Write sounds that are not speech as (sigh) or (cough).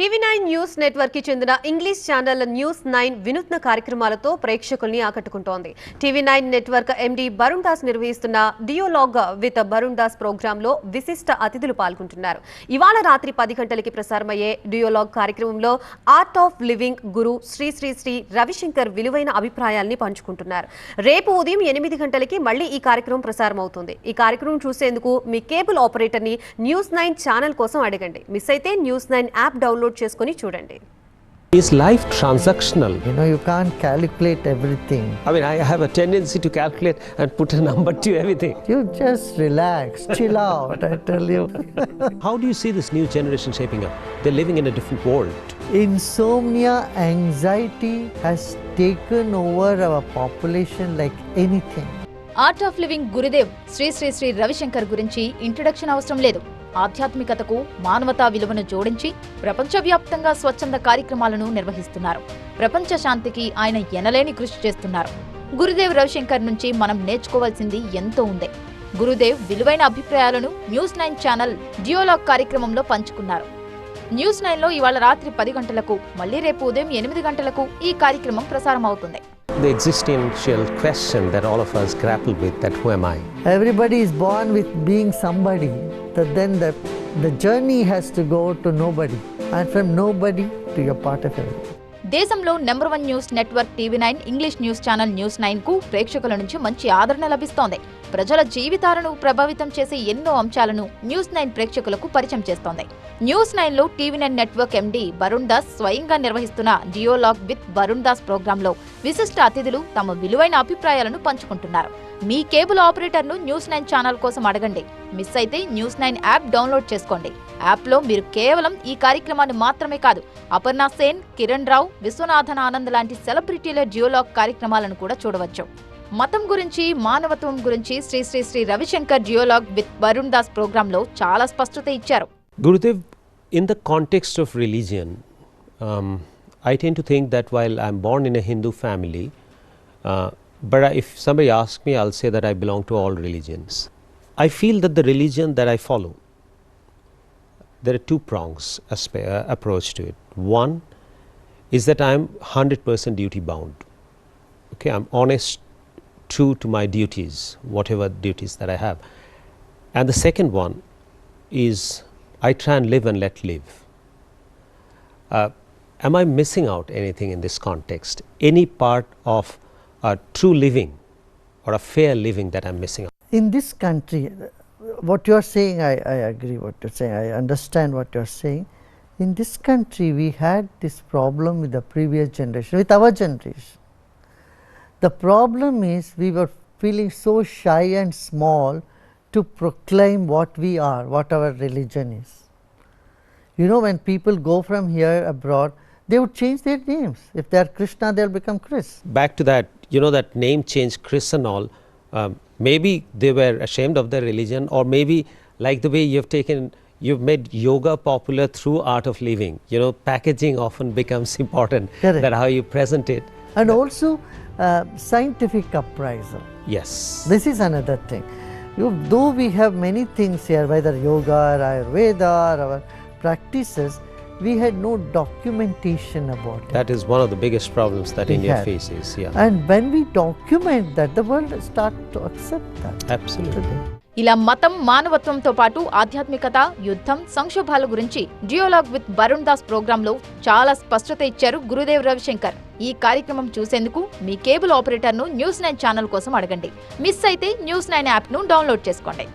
TV nine news నెట్వర్క్కి చెందిన English channel news nine వినూత్న కార్యక్రమాలతో ప్రేక్షకుల్ని ఆకట్టుకుంటోంది. TV nine network MD Barun Das నిర్వహిస్తున్న డియోలాగ్ విత్ బరుణ్ దాస్ ప్రోగ్రామ్లో విశిష్ట అతిథులు పాల్గొంటున్నారు. ఇవాళ రాత్రి పది గంటలకి ప్రసారమయ్యే డియోలాగ్ కార్యక్రమంలో art of living Guru Sri Sri Sri Ravi Shankar విలువైన అభిప్రాయాల్ని పంచుకుంటున్నారు. రేపు ఉదయం ఎనిమిది గంటలకి మళ్ళీ ఈ కార్యక్రమం ప్రసారం అవుతుంది ఈ కార్యక్రమం చూసేందుకు మీ కేబుల్ ఆపరేటర్ని న్యూస్ నైన్ ఛానల్ కోసం అడగండి. మిస్ అయితే న్యూస్ నైన్ యాప్ డౌన్లోడ్ చేసుకుని చూడండి Is life transactional? You know, you can't calculate everything. I mean, I have a tendency to calculate and put a number to everything. You just relax, chill out, I tell you. How do you see this new generation shaping up? They're living in a different world. Insomnia, anxiety has taken over our population like anything. Art of living Gurudev Sri Sri Sri Ravi Shankar గురించి introduction అవసరం లేదు ఆధ్యాత్మికతకు మానవతా విలువను జోడించి ప్రపంచవ్యాప్తంగా స్వచ్ఛంద కార్యక్రమాలను నిర్వహిస్తున్నారు. ప్రపంచ శాంతికి ఆయన ఎనలేని కృషి చేస్తున్నారు. గురుదేవ్ రవిశంకర్ నుంచి మనం నేర్చుకోవాల్సింది ఎంతో ఉంది. గురుదేవ్ విలువైన అభిప్రాయాలను న్యూస్ నైన్ ఛానల్ జియోలాగ్ కార్యక్రమంలో పంచుకున్నారు. న్యూస్ నైన్లో ఇవాళ రాత్రి పది గంటలకు మళ్ళీ రేపు ఉదయం ఎనిమిది గంటలకు ఈ కార్యక్రమం ప్రసారం అవుతుంది The existential question that all of us grapple with that who am I? Everybody is born with being somebody. That then the, the journey has to go to nobody. And from nobody to you're part of everything. దేశంలో number one news network TV nine English news channel news నైన్కు ప్రేక్షకుల నుంచి మంచి ఆదరణ లభిస్తోంది ప్రజల జీవితాలను ప్రభావితం చేసే ఎన్నో అంశాలను న్యూస్ నైన్ ప్రేక్షకులకు పరిచయం చేస్తోంది. న్యూస్ నైన్లో TV nine network MD Varun Das స్వయంగా నిర్వహిస్తున్న జియోలాగ్ విత్ వరుణ్ దాస్ ప్రోగ్రామ్లో విశిష్ట అతిథులు తమ విలువైన అభిప్రాయాలను పంచుకుంటున్నారు. మీ కేబుల్ ఆపరేటర్ను న్యూస్ నైన్ ఛానల్ కోసం అడగండి. మిస్ అయితే న్యూస్ నైన్ యాప్ డౌన్లోడ్ చేసుకోండి. యాప్లో మీరు కేవలం ఈ కార్యక్రమాన్ని మాత్రమే కాదు అపర్ణ సేన్ కిరణ్ రావు విశ్వనాథన్ ఆనంద్ లాంటి సెలబ్రిటీల జియోలాగ్ కార్యక్రమాలను కూడా చూడవచ్చు. మతం గురించి మానవత్వం గురించి శ్రీ శ్రీ శ్రీ రవిశంకర్ జియోలాగ్ విత్ వరుణ్ దాస్ ప్రోగ్రామ్లో చాలా స్పష్టత ఇచ్చారు Gurudev, in the context of religion, I tend to think that while I'm born in a Hindu family, uh, but if somebody asks me, I'll say that I belong to all religions. I feel that the religion that I follow, there are two prongs aspe- approach to it. One is that I'm 100% duty bound. Okay, I'm honest, true to my duties, whatever duties that I have. And the second one is I try and live and let live. Uh, am I missing out anything in this context? Any part of a true living or a fair living that I'm missing out? In this country, what you're saying, I, I agree what you're saying, I understand what you're saying. In this country, we had this problem with the previous generation, with our generation. The problem is we were feeling so shy and small to proclaim what we are, what our religion is. You know, when people go from here abroad, they would change their names. If they are Krishna, they'll become Chris. Back to that, you know, that name change, Chris and all, um, maybe they were ashamed of their religion, or maybe like the way you've taken, you've made yoga popular through art of living. You know, packaging often becomes (laughs) important, Correct. that how you present it. And also, uh, scientific appraisal. Yes. This is another thing. You, though we have many things here, whether yoga or Ayurveda or our practices, we had no documentation about it. That is one of the biggest problems that We India have. faces. Yeah. And when we document that, the world start to accept that. Absolutely. today. ఇలా మతం మానవత్వంతో పాటు ఆధ్యాత్మికత యుద్ధం సంక్షోభాల గురించి జియోలాగ్ with Varun Das ప్రోగ్రామ్లో చాలా స్పష్టత ఇచ్చారు గురుదేవ్ రవిశంకర్. ఈ కార్యక్రమం చూసేందుకు మీ కేబుల్ ఆపరేటర్ను న్యూస్ నైన్ ఛానల్ కోసం అడగండి. మిస్ అయితే న్యూస్ నైన్ యాప్ను డౌన్లోడ్ చేసుకోండి.